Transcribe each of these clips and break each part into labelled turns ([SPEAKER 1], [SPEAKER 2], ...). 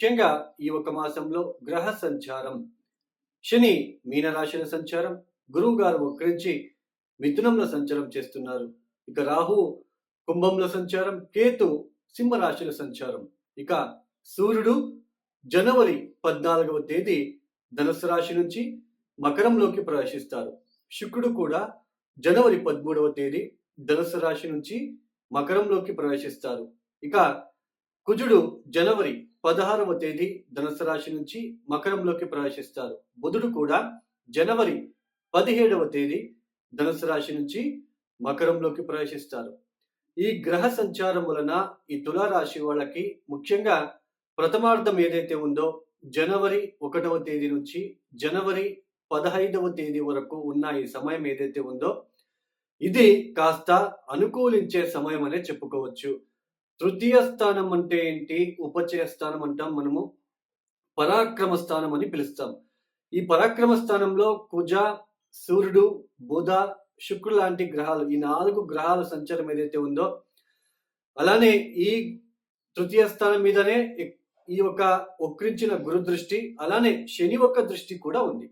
[SPEAKER 1] ముఖ్యంగా ఈ ఒక మాసంలో గ్రహ సంచారం. శని మీనరాశిల సంచారం గురువు గారు వక్రించి మిథునంలో సంచారం చేస్తున్నారు. ఇక రాహు కుంభంలో సంచారం కేతు సింహరాశిల సంచారం. ఇక సూర్యుడు జనవరి పద్నాలుగవ తేదీ ధనుసు రాశి నుంచి మకరంలోకి ప్రవేశిస్తారు. శుక్రుడు కూడా జనవరి పదమూడవ తేదీ ధనుసు రాశి నుంచి మకరంలోకి ప్రవేశిస్తారు. ఇక కుజుడు జనవరి పదహారవ తేదీ ధనుసు రాశి నుంచి మకరంలోకి ప్రవేశిస్తారు. బుధుడు కూడా జనవరి పదిహేడవ తేదీ ధనుసు రాశి నుంచి మకరంలోకి ప్రవేశిస్తారు. ఈ గ్రహ సంచారం వలన ఈ తులారాశి వాళ్ళకి ముఖ్యంగా ప్రథమార్థం ఏదైతే ఉందో జనవరి ఒకటవ తేదీ నుంచి జనవరి పదహైదవ తేదీ వరకు ఉన్న ఈ సమయం ఏదైతే ఉందో ఇది కాస్త అనుకూలించే సమయం అనే చెప్పుకోవచ్చు. తృతీయ స్థానం అంటే ఏంటి? ఉపచయ స్థానం అంటాం మనము. పరాక్రమ స్థానం అని పిలుస్తాం. ఈ పరాక్రమ స్థానంలో కుజ సూర్యుడు బుధ శుక్రుడు లాంటి గ్రహాలు ఈ నాలుగు గ్రహాల సంచారం ఏదైతే ఉందో అలానే ఈ తృతీయ స్థానం మీదనే ఈ యొక్క ఒక్రించిన గురు దృష్టి అలానే శని యొక్క దృష్టి కూడా ఉంది.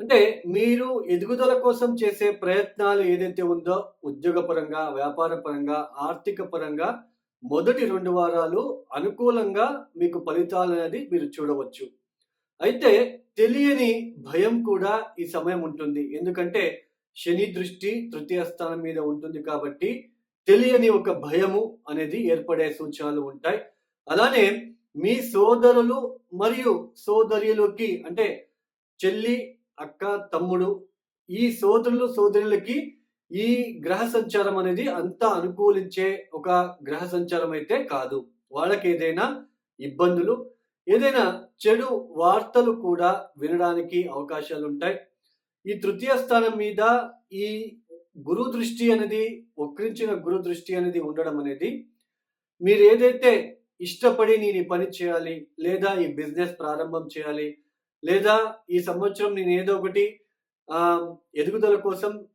[SPEAKER 1] అంటే మీరు ఎదుగుదల కోసం చేసే ప్రయత్నాలు ఏదైతే ఉందో ఉద్యోగపరంగా వ్యాపార పరంగా ఆర్థిక పరంగా మొదటి రెండు వారాలు అనుకూలంగా మీకు ఫలితాలు అనేది మీరు చూడవచ్చు. అయితే తెలియని భయం కూడా ఈ సమయం ఉంటుంది. ఎందుకంటే శని దృష్టి తృతీయ స్థానం మీద ఉంటుంది కాబట్టి తెలియని ఒక భయము అనేది ఏర్పడే సూచనలు ఉంటాయి. అలానే మీ సోదరులు మరియు సోదరులకి అంటే చెల్లి అక్క తమ్ముడు ఈ సోదరులు సోదరులకి ఈ గ్రహ సంచారం అనేది అంత అనుకూలించే ఒక గ్రహ సంచారం అయితే కాదు. వాళ్ళకి ఏదైనా ఇబ్బందులు ఏదైనా చెడు వార్తలు కూడా వినడానికి అవకాశాలు ఉంటాయి ఈ తృతీయ స్థానం మీద ఈ గురు దృష్టి అనేది వక్రించిన గురు దృష్టి అనేది ఉండడం అనేది మీరు ఏదైతే ఇష్టపడి నేను ఈ పని చేయాలి లేదా ఈ బిజినెస్ ప్రారంభం చేయాలి లేదా ఈ సంవత్సరం నేను ఏదో ఒకటి ఎదుగుదల కోసం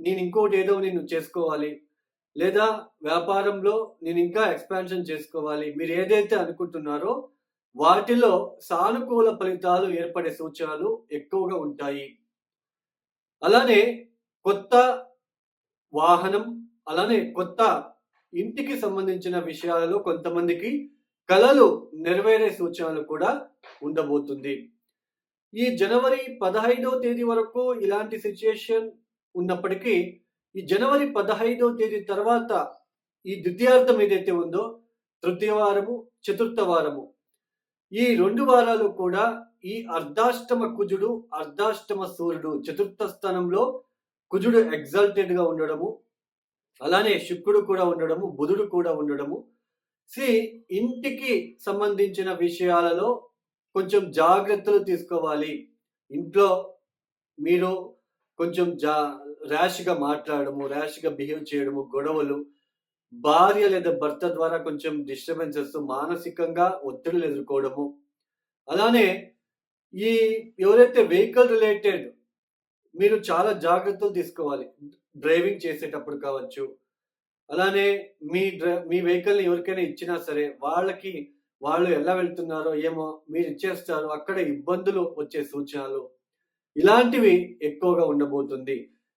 [SPEAKER 1] నేను ఇంకోటి ఏదో నేను చేసుకోవాలి. లేదా వ్యాపారంలో నేను ఇంకా ఎక్స్పాన్షన్ చేసుకోవాలి. మీరు ఏదైతే అనుకుంటున్నారో వాటిలో సానుకూల ఫలితాలు ఏర్పడే సూచనలు ఎక్కువగా ఉంటాయి. అలానే కొత్త వాహనం అలానే కొత్త ఇంటికి సంబంధించిన విషయాలలో కొంతమందికి కళలు నెరవేరే సూచనలు కూడా ఉండబోతుంది. ఈ జనవరి పదహైదవ తేదీ వరకు ఇలాంటి సిచ్యుయేషన్ ఉన్నప్పటికీ ఈ జనవరి పదహైదవ తేదీ తర్వాత ఈ ద్వితీయార్థం ఏదైతే ఉందో తృతీయ వారము చతుర్థ వారము. ఈ రెండు వారాలు కూడా ఈ అర్ధాష్టమ కుజుడు అర్ధాష్టమ సూర్యుడు చతుర్థ స్థానంలో కుజుడు ఎగ్జాల్టెడ్గా ఉండడము అలానే శుక్రుడు కూడా ఉండడము బుధుడు కూడా ఉండడము. సి ఇంటికి సంబంధించిన విషయాలలో కొంచెం జాగ్రత్తలు తీసుకోవాలి. ఇంట్లో మీరు కొంచెం జా ర్యాష్గా మాట్లాడము ర్యాష్గా బిహేవ్ చేయడము గొడవలు భార్య లేదా భర్త ద్వారా కొంచెం డిస్టర్బెన్సెస్ మానసికంగా ఒత్తిడులు ఎదుర్కోవడము. అలానే ఈ ఎవరైతే వెహికల్ రిలేటెడ్ మీరు చాలా జాగ్రత్తలు తీసుకోవాలి. డ్రైవింగ్ చేసేటప్పుడు కావచ్చు. అలానే మీ మీ వెహికల్ని ఎవరికైనా ఇచ్చినా సరే వాళ్ళకి వాళ్ళు ఎలా వెళ్తున్నారో ఏమో మీరు ఇచ్చేస్తారు అక్కడ ఇబ్బందులు వచ్చే సూచనలు. ఇలాంటివి ఎక్కువగా ఉండబోతుంది.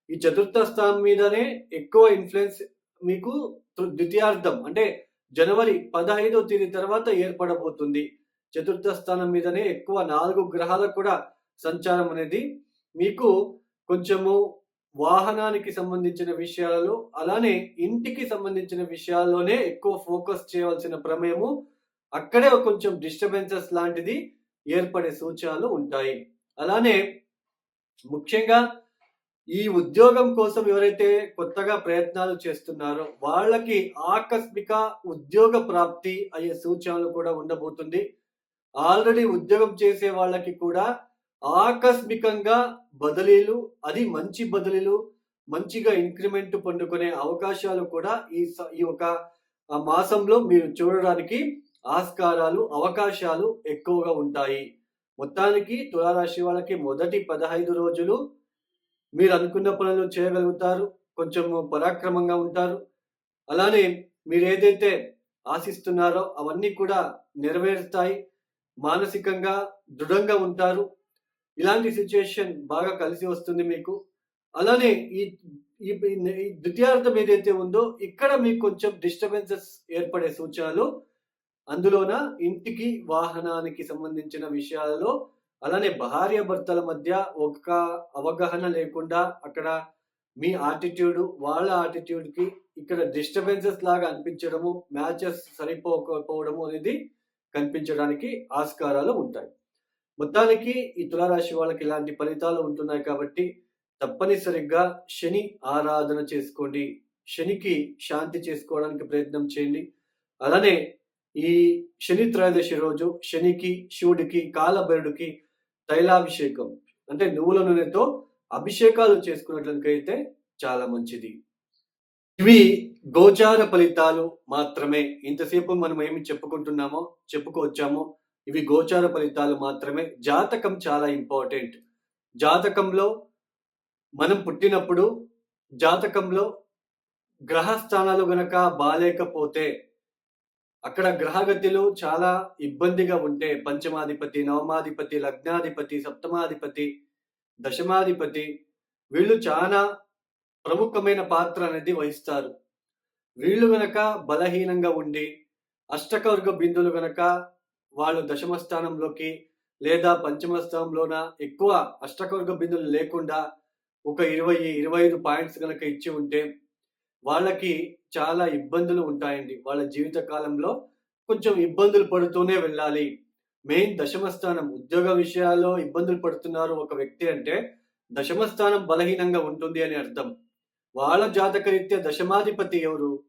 [SPEAKER 1] ఈ చతుర్థ స్థానం మీదనే ఎక్కువ ఇన్ఫ్లుయెన్స్ మీకు ద్వితీయార్థం అంటే జనవరి పదహైదో తేదీ తర్వాత ఏర్పడబోతుంది. చతుర్థ స్థానం మీదనే ఎక్కువ నాలుగు గ్రహాలకు కూడా సంచారం అనేది మీకు కొంచెము వాహనానికి సంబంధించిన విషయాలలో అలానే ఇంటికి సంబంధించిన విషయాల్లోనే ఎక్కువ ఫోకస్ చేయవలసిన ప్రమేయము అక్కడే కొంచెం డిస్టర్బెన్సెస్ లాంటిది ఏర్పడే సూచనలు ఉంటాయి. అలానే ముఖ్యంగా ఈ ఉద్యోగం కోసం ఎవరైతే కొత్తగా ప్రయత్నాలు చేస్తున్నారో వాళ్ళకి ఆకస్మిక ఉద్యోగ ప్రాప్తి అయ్యే సూచనలు కూడా ఉండబోతుంది. ఆల్రెడీ ఉద్యోగం చేసే వాళ్ళకి కూడా ఆకస్మికంగా బదిలీలు అది మంచి బదిలీలు మంచిగా ఇంక్రిమెంట్ పొందుకునే అవకాశాలు కూడా ఈ ఈ ఒక మాసంలో మీరు చూడడానికి ఆస్కారాలు అవకాశాలు ఎక్కువగా ఉంటాయి. మొత్తానికి తులారాశి వాళ్ళకి మొదటి పదహైదు రోజులు మీరు అనుకున్న పనులు చేయగలుగుతారు. కొంచెం పరాక్రమంగా ఉంటారు. అలానే మీరు ఏదైతే ఆశిస్తున్నారో అవన్నీ కూడా నెరవేరుతాయి మానసికంగా దృఢంగా ఉంటారు. ఇలాంటి సిచ్యుయేషన్ బాగా కలిసి వస్తుంది మీకు. అలానే ఈ ఈ ఈ ద్వితీయార్థం ఏదైతే ఉందో ఇక్కడ మీకు కొంచెం డిస్టర్బెన్సెస్ ఏర్పడే సూచనలు అందులోన ఇంటికి వాహనానికి సంబంధించిన విషయాలలో అలానే భార్య భర్తల మధ్య ఒక అవగాహన లేకుండా అక్కడ మీ ఆటిట్యూడ్ వాళ్ళ ఆటిట్యూడ్కి ఇక్కడ డిస్టర్బెన్సెస్ లాగా అనిపించడము మ్యాచెస్ సరిపోకపోవడము అనేది కనిపించడానికి ఆస్కారాలు ఉంటాయి. మొత్తానికి ఈ తులారాశి వాళ్ళకి ఇలాంటి ఫలితాలు ఉంటున్నాయి కాబట్టి తప్పనిసరిగా శని ఆరాధన చేసుకోండి. శనికి శాంతి చేసుకోవడానికి ప్రయత్నం చేయండి. అలానే ఈ శని త్రయోదశి రోజు శనికి శివుడికి కాలభైరుడికి తైలాభిషేకం. అంటే నువ్వుల నూనెతో అభిషేకాలు చేసుకున్నట్లయితే చాలా మంచిది. ఇవి గోచార ఫలితాలు మాత్రమే. ఇంతసేపు మనం ఏమి చెప్పుకుంటున్నామో చెప్పుకోవచ్చామో ఇవి గోచార ఫలితాలు మాత్రమే. జాతకం చాలా ఇంపార్టెంట్. జాతకంలో మనం పుట్టినప్పుడు జాతకంలో గ్రహస్థానాలు గనక బాలేకపోతే అక్కడ గ్రహగతిలో చాలా ఇబ్బందిగా ఉంటే పంచమాధిపతి నవమాధిపతి లగ్నాధిపతి సప్తమాధిపతి దశమాధిపతి వీళ్ళు చాలా ప్రముఖమైన పాత్ర అనేది వహిస్తారు. వీళ్ళు గనక బలహీనంగా ఉండి అష్టకవర్గ బిందులు గనక వాళ్ళు దశమ స్థానంలోకి లేదా పంచమ స్థానంలోన ఎక్కువ అష్టకవర్గ బిందులు లేకుండా ఒక ఇరవై ఇరవై ఐదు పాయింట్స్ కనుక ఇచ్చి ఉంటే వాళ్ళకి చాలా ఇబ్బందులు ఉంటాయండి. వాళ్ళ జీవిత కాలంలో కొంచెం ఇబ్బందులు పడుతూనే వెళ్ళాలి. మెయిన్ దశమ స్థానం ఉద్యోగ విషయాల్లో ఇబ్బందులు పడుతున్నారు ఒక వ్యక్తి అంటే దశమ స్థానం బలహీనంగా ఉంటుంది అని అర్థం. వాళ్ళ జాతకరీత్యా దశమాధిపతి ఎవరు?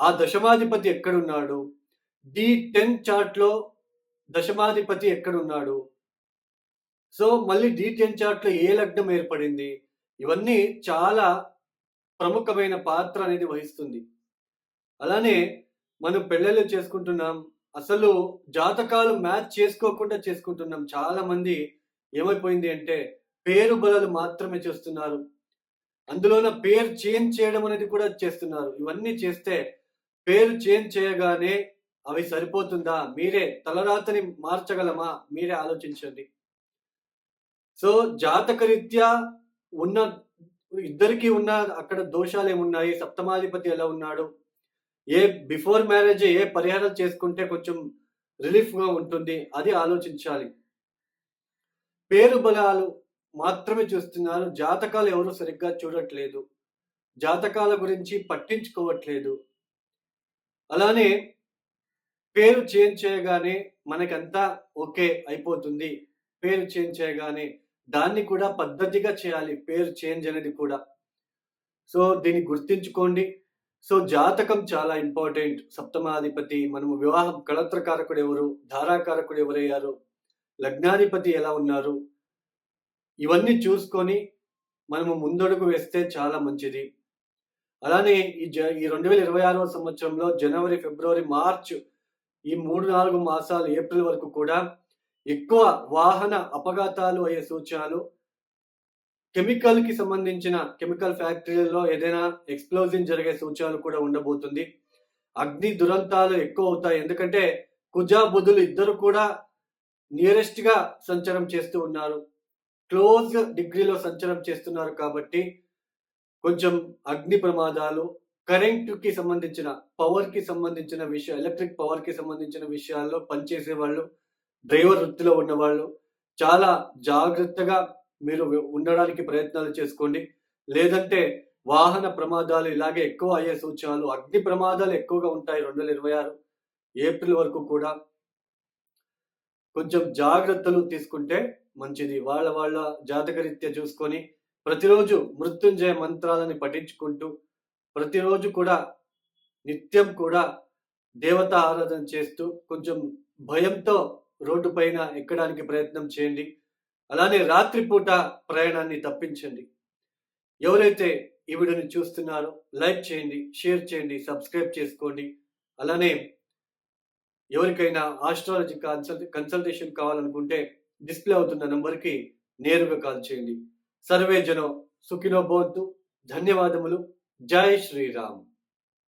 [SPEAKER 1] ఆ దశమాధిపతి ఎక్కడున్నాడు? డి టెన్ చార్ట్లో దశమాధిపతి ఎక్కడున్నాడు? సో మళ్ళీ డి టెన్ చార్ట్లో ఏ లగ్నం ఏర్పడింది? ఇవన్నీ చాలా ప్రముఖమైన పాత్ర అనేది వహిస్తుంది. అలానే మనం పెళ్ళిళ్ళు చేసుకుంటున్నాం అసలు జాతకాలు మ్యాచ్ చేసుకోకుండా చేసుకుంటున్నాం. చాలా మంది ఏమైపోయింది అంటే పేరు బలలు మాత్రమే చేస్తున్నారు. అందులోన పేరు చేంజ్ చేయడం అనేది కూడా చేస్తున్నారు. ఇవన్నీ చేస్తే పేరు చేంజ్ చేయగానే అవి సరిపోతుందా? మీరే తలరాతని మార్చగలమా? మీరే ఆలోచించండి. సో జాతకరీత్యా ఉన్న ఇద్దరికి ఉన్న అక్కడ దోషాలు ఏమున్నాయి? సప్తమాధిపతి ఎలా ఉన్నాడు? ఏ బిఫోర్ మ్యారేజ్ ఏ పరిహారం చేసుకుంటే కొంచెం రిలీఫ్గా ఉంటుంది? అది ఆలోచించాలి. పేరు బలాలు మాత్రమే చూస్తున్నారు. జాతకాలు ఎవరు సరిగ్గా చూడట్లేదు. జాతకాల గురించి పట్టించుకోవట్లేదు. అలానే పేరు చేంజ్ చేయగానే మనకంతా ఓకే అయిపోతుంది. పేరు చేంజ్ చేయగానే దాన్ని కూడా పద్ధతిగా చేయాలి. పేరు చేంజ్ అనేది కూడా. సో దీన్ని గుర్తించుకోండి. సో జాతకం చాలా ఇంపార్టెంట్. సప్తమాధిపతి మనము వివాహం కళత్రకారకుడు ఎవరు ధారాకారకుడు ఎవరయ్యారు లగ్నాధిపతి ఎలా ఉన్నారు ఇవన్నీ చూసుకొని మనము ముందడుగు వేస్తే చాలా మంచిది. అలానే ఈ జ ఈ రెండు వేల ఇరవై ఆరవ సంవత్సరంలో జనవరి ఫిబ్రవరి మార్చ్ ఈ మూడు నాలుగు మాసాలు ఏప్రిల్ వరకు కూడా ఎక్కువ వాహన అపఘాతాలు అయ్యే సూచనలు కెమికల్కి సంబంధించిన కెమికల్ ఫ్యాక్టరీలలో ఏదైనా ఎక్స్ప్లోజన్ జరిగే సూచనలు కూడా ఉండబోతుంది. అగ్ని దురంతాలు ఎక్కువ అవుతాయి. ఎందుకంటే కుజా బుధులు ఇద్దరు కూడా నియరెస్ట్గా సంచారం చేస్తూ ఉన్నారు. క్లోజ్ డిగ్రీలో సంచారం చేస్తున్నారు కాబట్టి కొంచెం అగ్ని ప్రమాదాలు కరెంటుకి సంబంధించిన పవర్కి సంబంధించిన విషయం ఎలక్ట్రిక్ పవర్కి సంబంధించిన విషయాల్లో పనిచేసే వాళ్ళు డ్రైవర్ వృత్తిలో ఉన్నవాళ్ళు చాలా జాగ్రత్తగా మీరు ఉండడానికి ప్రయత్నాలు చేసుకోండి. లేదంటే వాహన ప్రమాదాలు ఇలాగే ఎక్కువ అయ్యే సూచనలు అగ్ని ప్రమాదాలు ఎక్కువగా ఉంటాయి రెండు వేల ఇరవై ఆరు ఏప్రిల్ వరకు కూడా. కొంచెం జాగ్రత్తలు తీసుకుంటే మంచిది. వాళ్ళ వాళ్ళ జాతకరీత్యా చూసుకొని ప్రతిరోజు మృత్యుంజయ మంత్రాలని పఠించుకుంటూ ప్రతిరోజు కూడా నిత్యం కూడా దేవత ఆరాధన చేస్తూ కొంచెం భయంతో రోడ్డు పైన ఎక్కడానికి ప్రయత్నం చేయండి. అలానే రాత్రిపూట ప్రయాణాన్ని తప్పించండి. ఎవరైతే ఈ వీడియోని చూస్తున్నారో లైక్ చేయండి షేర్ చేయండి సబ్స్క్రైబ్ చేసుకోండి. అలానే ఎవరికైనా ఆస్ట్రాలజీ కన్సల్ట్ కన్సల్టేషన్ కావాలనుకుంటే డిస్ప్లే అవుతున్న నంబర్కి నేరుగా కాల్ చేయండి. సర్వే జనం సుఖినో బోద్దు ధన్యవాదములు. జై శ్రీరామ్.